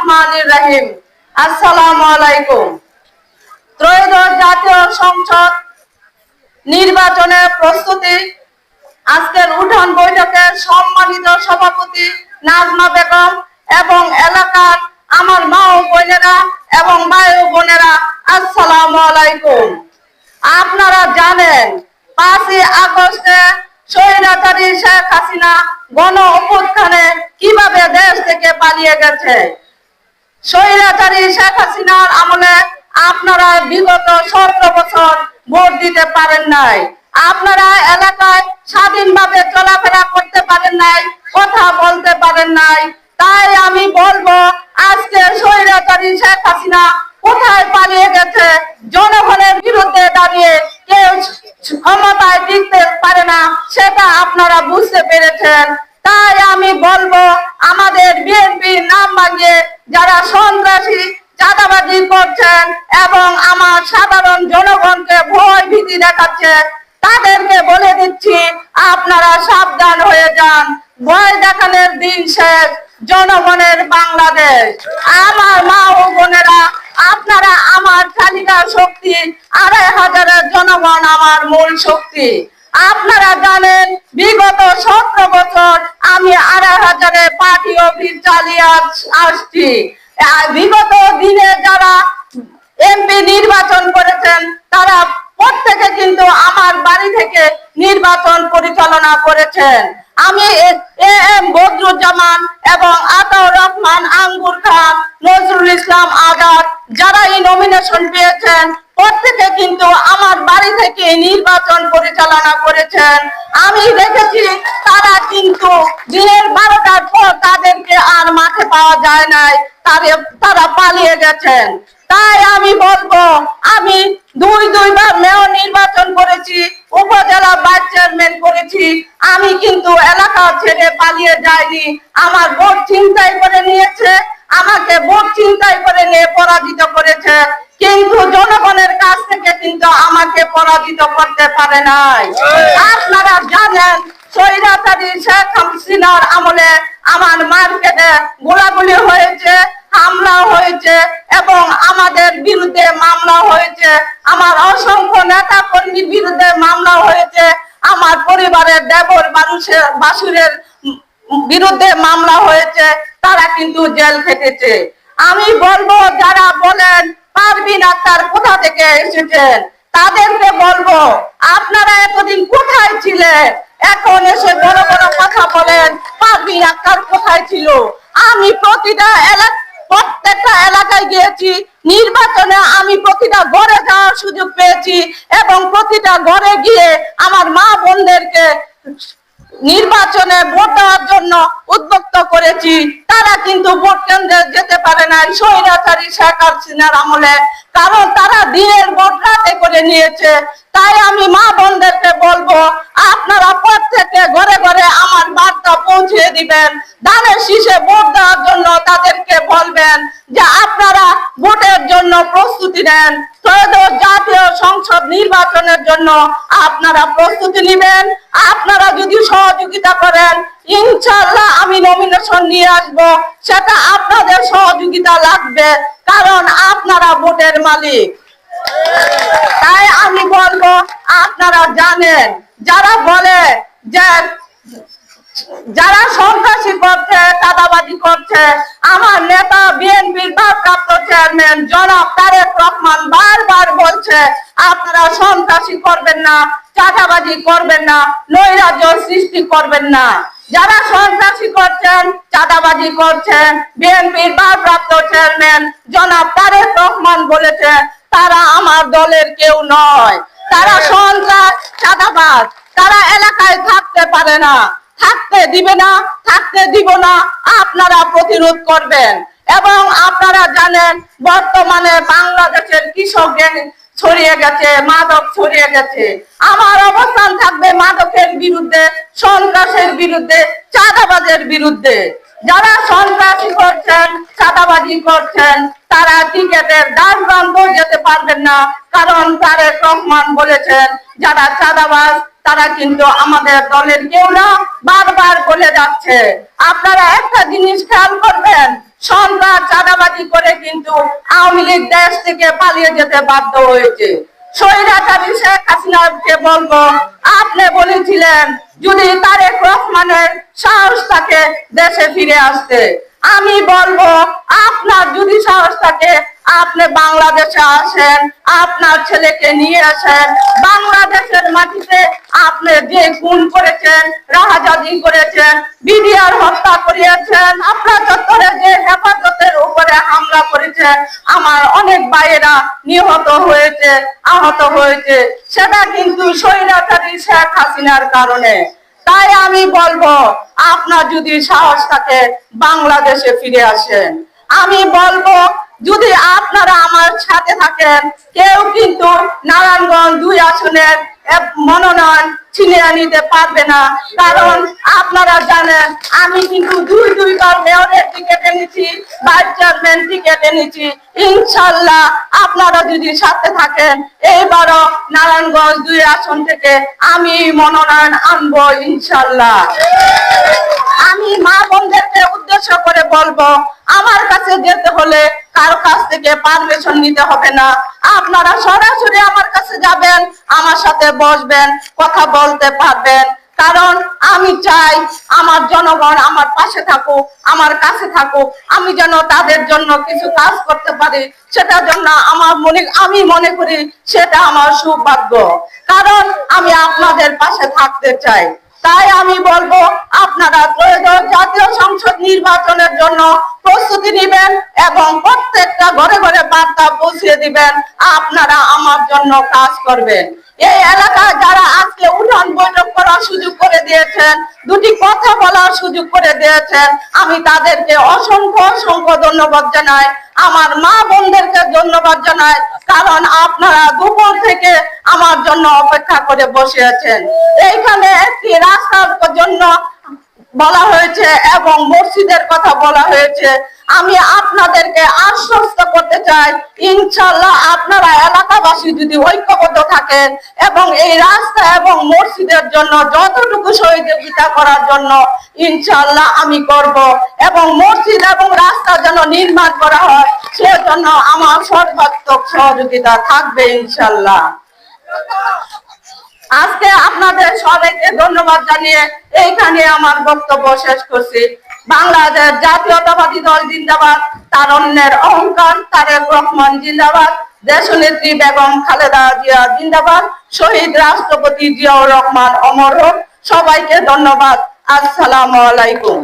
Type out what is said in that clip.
রহমানির রহিম। আসসালামু আলাইকুম। ত্রয়োদশ জাতীয় সংসদ নির্বাচনের প্রস্তুতি। আজকের উঠান বৈঠকের সম্মানিত সভাপতি নাজমা বেগম এবং এলাকার আমার মা ও বোনেরা এবং ভাই বোনেরা, আসসালামু আলাইকুম। আপনারা জানেন, পাঁচই আগস্টে স্বৈরাচারী শেখ হাসিনা গণ অভ্যুত্থানে কীভাবে দেশ থেকে পালিয়ে গেছে? স্বৈরাচারী শেখ হাসিনার আমলে আপনারা বিগত সতেরো বছর ভোট দিতে পারেন নাই। আপনারা এলাকায় স্বাধীনভাবে চলাফেরা করতে পারেন নাই, কথা বলতে পারেন নাই। তাই আমি বলব, আজকে স্বৈরাচারী শেখ হাসিনা কোথায় পালিয়ে গেছে, জনগণের বিরুদ্ধে দাঁড়িয়ে কেউ ক্ষমতায় টিকতে পারে না, সেটা আপনারা বুঝতে পেরেছেন। তাই আমি বলব, আমাদের বিএনপির নাম ভাঙিয়ে যারা সন্ত্রাসী, চাঁদাবাজি করছেন এবং আমার সাধারণ জনগণকে ভয় ভীতি দেখাচ্ছে, তাদেরকে বলে দিচ্ছি, আপনারা সাবধান হয়ে যান। ভয় দেখানোর দিন শেষ। জনগণের বাংলাদেশ। আমার মা ও বোনেরা, আপনারা আমার চালিকা শক্তি, আড়াই হাজারের জনগণ আমার মূল শক্তি। আপনারা জানেন, বিগত সতেরো বছর আমি আড়াই হাজারে পার্টি অফিস চালিয়ে আসছি। বিগত দিনে যারা এমপি নির্বাচন করেছেন, তারা প্রত্যেকে কিন্তু আমার বাড়ি থেকে নির্বাচন পরিচালনা করেছেন। আমি এ- এম বদরুজ্জামান এবং আতাউর রহমান আঙ্গুর খান, নজরুল ইসলাম আজাদ, যারা এই নমিনেশন পেয়েছেন, প্রত্যেকে কিন্তু থেকে নির্বাচন পরিচালনা করেছেন। আমি দেখেছি তারা কিন্তু দিনের বারোটার পর তাদেরকে আর মাঠে পাওয়া যায় নাই। তারা পালিয়ে গেছেন। তাই আমি বলব, আমি দুই দুইবার মেয়র নির্বাচন করেছি, উপজেলা ভাইস চেয়ারম্যান করেছি। আমি কিন্তু এলাকা ছেড়ে পালিয়ে যাইনি। আমার ভোট চিন্তাই করে নিয়েছে, আমাকে ভোট চিন্তাই করে নিয়ে পরাজিত করেছে। কিন্তু জনগণের কাছ থেকে কিন্তু আমাকে পরাজিত করতে পারে নাই। আপনারা জানেন স্বৈরাচারী শেখ হাসিনার আমলে আমার মার্কেটে গোলাগুলি হয়েছে হামলা হয়েছে এবং আমাদের বিরুদ্ধে মামলা হয়েছে আমার অসংখ্য নেতা কর্মীর বিরুদ্ধে মামলা হয়েছে আমার পরিবারের দেবর মানুষের বাসুরের বিরুদ্ধে মামলা হয়েছে তারা কিন্তু জেল খেটেছে। আমি বলব যারা বলেন আক্তার কোথা থেকে এসেছেন? তাদেরকে বলব, আপনারা এতদিন কোথায় ছিলেন? এখন এসে বড় বড় কথা বলেন আক্তার কোথায় ছিল? আমি প্রতিটা এলাকা প্রত্যেকটা এলাকায় গিয়েছি, নির্বাচনে আমি প্রতিটা ঘরে যাওয়ার সুযোগ পেয়েছি এবং প্রতিটা ঘরে গিয়ে আমার মা বোনদেরকে নির্বাচনে ভোট দেওয়ার জন্য উদ্বুদ্ধ করেছি। তারা কিন্তু ভোট কেন্দ্রে যেতে পারে না স্বৈরাচারী শেখ হাসিনার আমলে। কারণ তারা দিনের ভোট রাতে করে নিয়েছে। তাই আমি মা বোনদেরকে বলব, আপনারা প্রত্যেকে ঘরে ঘরে আমার বার্তা পৌঁছে দিবেন। ধানের শীষে ভোট দেওয়ার জন্য তাদেরকে বলবেন যে আপনারা ভোটের জন্য প্রস্তুতি নেন। ত্রয়োদশ জাতীয় সংসদ নির্বাচনের জন্য আপনারা প্রস্তুতি নেবেন, আপনারা যদি সহযোগিতা করেন ইনশাল্লাহ আমি নমিনেশন নিয়ে আসব, সেটা আপনাদের সহযোগিতা লাগবে, কারণ আপনারা ভোটের মালিক। তাই আমি বলব, আপনারা জানেন, যারা বলে যে যারা সন্ত্রাসী করছে, চাঁদাবাজি করছে, আমার নেতা বিএনপির ভারপ্রাপ্ত চেয়ারম্যান জনাব তারেক রহমান বারবার বলছে, আপনারা সন্ত্রাসী করবেন না, চাঁদাবাজি করবেন না, নৈরাজ্য সৃষ্টি করবেন না। যারা সন্ত্রাসী করছেন, চাঁদাবাজি করছেন, বিএনপির ভারপ্রাপ্ত চেয়ারম্যান জনাব তারেক রহমান বলেছে, তারা আমার দলের কেউ নয়। তারা সন্ত্রাস, চাঁদাবাজ। তারা এলাকায় থাকতে পারে না। থাকতে দিবে না, থাকতে দিব না, আপনারা প্রতিরোধ করবেন। এবং আপনারা জানেন, বর্তমানে বাংলাদেশের কৃষক ছড়িয়ে গেছে, মাদক ছড়িয়ে গেছে। আমার অবস্থান থাকবে মাদকের বিরুদ্ধে, সন্ত্রাসের বিরুদ্ধে, চাঁদাবাজের বিরুদ্ধে। যারা সন্ত্রাসী করছেন, চাঁদাবাজি করছেন, তারা টিকেটের দাম প্রান্ত যেতে পারবেন না, কারণ তারেক রহমান বলেছেন, যারা চাঁদাবাজ, তারা কিন্তু আমাদের দলের কেউ না, বারবার বলে যাচ্ছে। আপনারা একটা জিনিস খেয়াল করবেন সন্ত্রাস চাঁদাবাজ কিন্তু আওয়ামী লীগ দেশ থেকে পালিয়ে যেতে বাধ্য হয়েছে। আপনি বলেছিলেন যদি দেশে ফিরে আমি বলব, আপনার যদি সাহস থাকে, আপনি বাংলাদেশে আসেন, আপনার ছেলেকে নিয়ে আসেন, বাংলাদেশের মাটিতে আপনি যে খুন করেছেন, রাহাজাদি করেছেন বিডিআর হত্যা করিয়েছেন, আপনার চত্বরে যে হেফাজতের উপরে হামলা করেছেন, আমার অনেক ভাইয়েরা নিহত হয়েছে, আহত হয়েছে। সেটা কিন্তু স্বৈরাচারী শেখ হাসিনার কারণে। তাই আমি বলব, আপনার যদি সাহস থাকে, বাংলাদেশে ফিরে আসেন। আমি বলব, যদি আপনারা আমার সাথে থাকেন, কেউ কিন্তু নারায়ণগঞ্জ এক মনোনয়ন ছিনিয়ে নিতে পারবে না। কারণ আপনারা জানেন, আমি কিন্তু দুই দুইবার মেয়রের টিকিট এনেছি ভাইস চেয়ারম্যান টিকিট এনেছি। ইনশাল্লাহ আপনারা যদি সাথে থাকেন, এইবারও নারায়ণগঞ্জ দুই আসন থেকে আমি মনোনয়ন আনব ইনশাল্লাহ আমি মা বোনদেরকে উদ্দেশ্য করে বলব, আমার কাছে যেতে হলে কারও কাছ থেকে পারমিশন নিতে হবে না। আপনারা সরাসরি আমার কাছে যাবেন, আমার সাথে বসবেন, কথা বলতে পারবেন। কারণ আমি চাই আমার জনগণ আমার পাশে থাকুক আমার কাছে থাকুক আমি যেন তাদের জন্য কিছু কাজ করতে পারি সেটার জন্য আমার মনে, আমি মনে করি সেটা আমার সৌভাগ্য। কারণ আমি আপনাদের পাশে থাকতে চাই। তাই আমি বলব, আপনারা ত্রয়োদশ জাতীয় সংসদ নির্বাচনের জন্য প্রস্তুতি নেবেন এবং প্রত্যেকটা ঘরে ঘরে বার্তা পৌঁছে দিবেন, আপনারা আমার জন্য কাজ করবেন। এই এলাকায় যারা আজকে উঠান বৈঠক করার সুযোগ করে দিয়েছেন, দুটি কথা বলার সুযোগ করে দিয়েছেন, আমি তাদেরকে অসংখ্য অসংখ্য ধন্যবাদ জানাই। আমার মা বোনদেরকে ধন্যবাদ জানাই, কারণ আপনারা দুপুর থেকে আমার জন্য অপেক্ষা করে বসে আছেন। এইখানে একটি রাস্তার জন্য বলা হয়েছে এবং মসজিদের কথা বলা হয়েছে। আমি আপনাদেরকে আশ্বস্ত করতে চাই ইনশাল্লাহ আপনারা এলাকাবাসী যদি ঐক্যবদ্ধ থাকেন এবং এই রাস্তা এবং মসজিদের জন্য যতটুকু সহযোগিতা করার জন্য ইনশাল্লাহ আমি করব এবং মসজিদ এবং রাস্তা যেন নির্মাণ করা হয়, সেজন্য আমার সর্বাত্মক সহযোগিতা থাকবে ইনশাল্লাহ আজকে আপনাদের সবাইকে ধন্যবাদ জানিয়ে এইখানে আমার বক্তব্য শেষ করছি। বাংলাদেশ জাতীয়তাবাদী দল জিন্দাবাদ তারণ্যের অহংকার তারেক রহমান জিন্দাবাদ, দেশনেত্রী বেগম খালেদা জিয়া জিন্দাবাদ, শহীদ রাষ্ট্রপতি জিয়াউর রহমান অমর হোক। সবাইকে ধন্যবাদ। আসসালামু আলাইকুম।